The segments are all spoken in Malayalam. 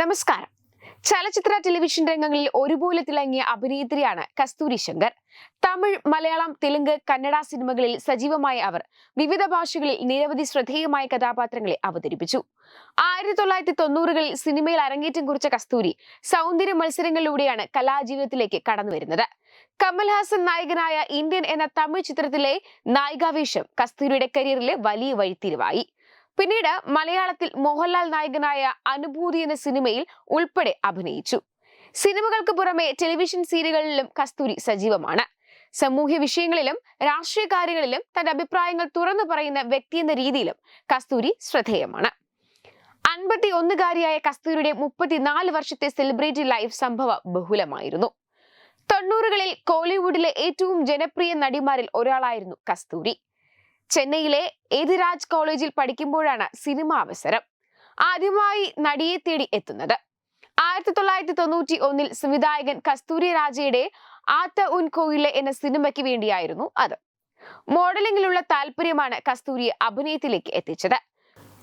നമസ്കാരം. ചലച്ചിത്ര ടെലിവിഷൻ രംഗങ്ങളിൽ ഒരുപോലെ തിളങ്ങിയ അഭിനേത്രിയാണ് കസ്തൂരി ശങ്കർ. തമിഴ് മലയാളം തെലുങ്ക് കന്നഡ സിനിമകളിൽ സജീവമായ അവർ വിവിധ ഭാഷകളിൽ നിരവധി ശ്രദ്ധേയമായ കഥാപാത്രങ്ങളെ അവതരിപ്പിച്ചു. ആയിരത്തി തൊള്ളായിരത്തി തൊണ്ണൂറുകളിൽ സിനിമയിൽ അരങ്ങേറ്റം കുറിച്ച കസ്തൂരി സൗന്ദര്യ മത്സരങ്ങളിലൂടെയാണ് കലാജീവിതത്തിലേക്ക് കടന്നു വരുന്നത്. കമൽഹാസൻ നായകനായ ഇന്ത്യൻ എന്ന തമിഴ് ചിത്രത്തിലെ നായികാവേശം കസ്തൂരിയുടെ കരിയറിലെ വലിയ വഴിത്തിരിവായി. പിന്നീട് മലയാളത്തിൽ മോഹൻലാൽ നായകനായ അനുഭൂതി എന്ന സിനിമയിൽ ഉൾപ്പെടെ അഭിനയിച്ചു. സിനിമകൾക്ക് പുറമെ ടെലിവിഷൻ സീരിയലുകളിലും കസ്തൂരി സജീവമാണ്. സാമൂഹ്യ വിഷയങ്ങളിലും രാഷ്ട്രീയ കാര്യങ്ങളിലും തന്റെ അഭിപ്രായങ്ങൾ തുറന്നു പറയുന്ന വ്യക്തി എന്ന രീതിയിലും കസ്തൂരി ശ്രദ്ധേയമാണ്. അൻപത്തി ഒന്നുകാരിയായ കസ്തൂരിയുടെ മുപ്പത്തിനാല് വർഷത്തെ സെലിബ്രിറ്റി ലൈഫ് സംഭവ ബഹുലമായിരുന്നു. തൊണ്ണൂറുകളിൽ കോളിവുഡിലെ ഏറ്റവും ജനപ്രിയ നടിമാരിൽ ഒരാളായിരുന്നു കസ്തൂരി. ചെന്നൈയിലെ എതിരാജ് കോളേജിൽ പഠിക്കുമ്പോഴാണ് സിനിമ അവസരം. ആദ്യമായി നടിയെ തേടി എത്തുന്നത്. ആയിരത്തി തൊള്ളായിരത്തി തൊണ്ണൂറ്റി ഒന്നിൽ സംവിധായകൻ കസ്തൂരി രാജയുടെ ആത്ത ഉൻ കോയിലെ എന്ന സിനിമയ്ക്ക് വേണ്ടിയായിരുന്നു അത്. മോഡലിംഗിലുള്ള താല്പര്യമാണ് കസ്തൂരിയെ അഭിനയത്തിലേക്ക് എത്തിച്ചത്.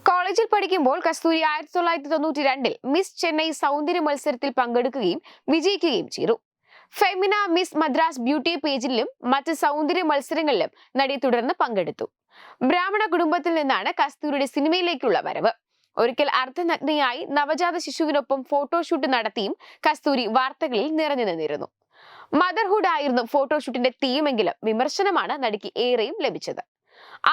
കോളേജിൽ പഠിക്കുമ്പോൾ കസ്തൂരി ആയിരത്തി തൊള്ളായിരത്തി തൊണ്ണൂറ്റി രണ്ടിൽ മിസ് ചെന്നൈ സൗന്ദര്യ മത്സരത്തിൽ പങ്കെടുക്കുകയും വിജയിക്കുകയും ചെയ്തു. ഫെമിന മിസ് മദ്രാസ് ബ്യൂട്ടി പേജിലും മറ്റ് സൗന്ദര്യ മത്സരങ്ങളിലും നടി തുടർന്ന് പങ്കെടുത്തു. ബ്രാഹ്മണ കുടുംബത്തിൽ നിന്നാണ് കസ്തൂരിയുടെ സിനിമയിലേക്കുള്ള വരവ്. ഒരിക്കൽ അർദ്ധനഗ്നയായി നവജാത ശിശുവിനൊപ്പം ഫോട്ടോഷൂട്ട് നടത്തിയും കസ്തൂരി വാർത്തകളിൽ നിറഞ്ഞു നിന്നിരുന്നു. മദർഹുഡ് ആയിരുന്നു ഫോട്ടോഷൂട്ടിന്റെ തീമെങ്കിലും വിമർശനമാണ് നടിക്ക് ഏറെയും ലഭിച്ചത്.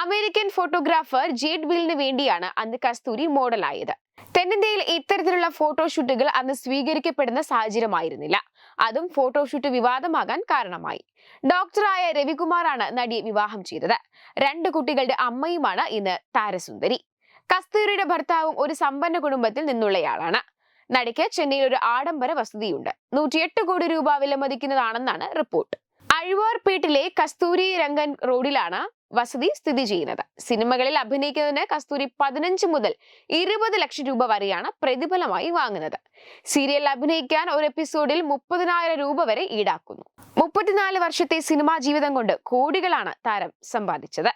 അമേരിക്കൻ ഫോട്ടോഗ്രാഫർ ജേഡ് ബില്ലിന് വേണ്ടിയാണ് അന്ന് കസ്തൂരി മോഡലായത്. തെന്നിന്ത്യയിൽ ഇത്തരത്തിലുള്ള ഫോട്ടോഷൂട്ടുകൾ അന്ന് സ്വീകരിക്കപ്പെടുന്ന സാഹചര്യമായിരുന്നില്ല. അതും ഫോട്ടോഷൂട്ട് വിവാദമാകാൻ കാരണമായി. ഡോക്ടറായ രവികുമാറാണ് നടിയെ വിവാഹം ചെയ്തത്. രണ്ട് കുട്ടികളുടെ അമ്മയുമാണ് ഇന്ന് താരസുന്ദരി. കസ്തൂരിയുടെ ഭർത്താവും ഒരു സമ്പന്ന കുടുംബത്തിൽ നിന്നുള്ളയാളാണ്. നടിക്ക് ചെന്നൈയിൽ ഒരു ആഡംബര വസതിയുണ്ട്. നൂറ്റിയെട്ട് കോടി രൂപ വിലമതിക്കുന്നതാണെന്നാണ് റിപ്പോർട്ട്. അഴുവാർപേട്ടിലെ കസ്തൂരി രംഗൻ റോഡിലാണ് വസതി സ്ഥിതി ചെയ്യുന്നത്. സിനിമകളിൽ അഭിനയിക്കുന്നതിന് കസ്തൂരി പതിനഞ്ച് മുതൽ ഇരുപത് ലക്ഷം രൂപ വരെയാണ് പ്രതിഫലമായി വാങ്ങുന്നത്. സീരിയലിൽ അഭിനയിക്കാൻ ഒരു എപ്പിസോഡിൽ മുപ്പതിനായിരം രൂപ വരെ ഈടാക്കുന്നു. മുപ്പത്തിനാല് വർഷത്തെ സിനിമാ ജീവിതം കൊണ്ട് കോടികളാണ് താരം സമ്പാദിച്ചത്.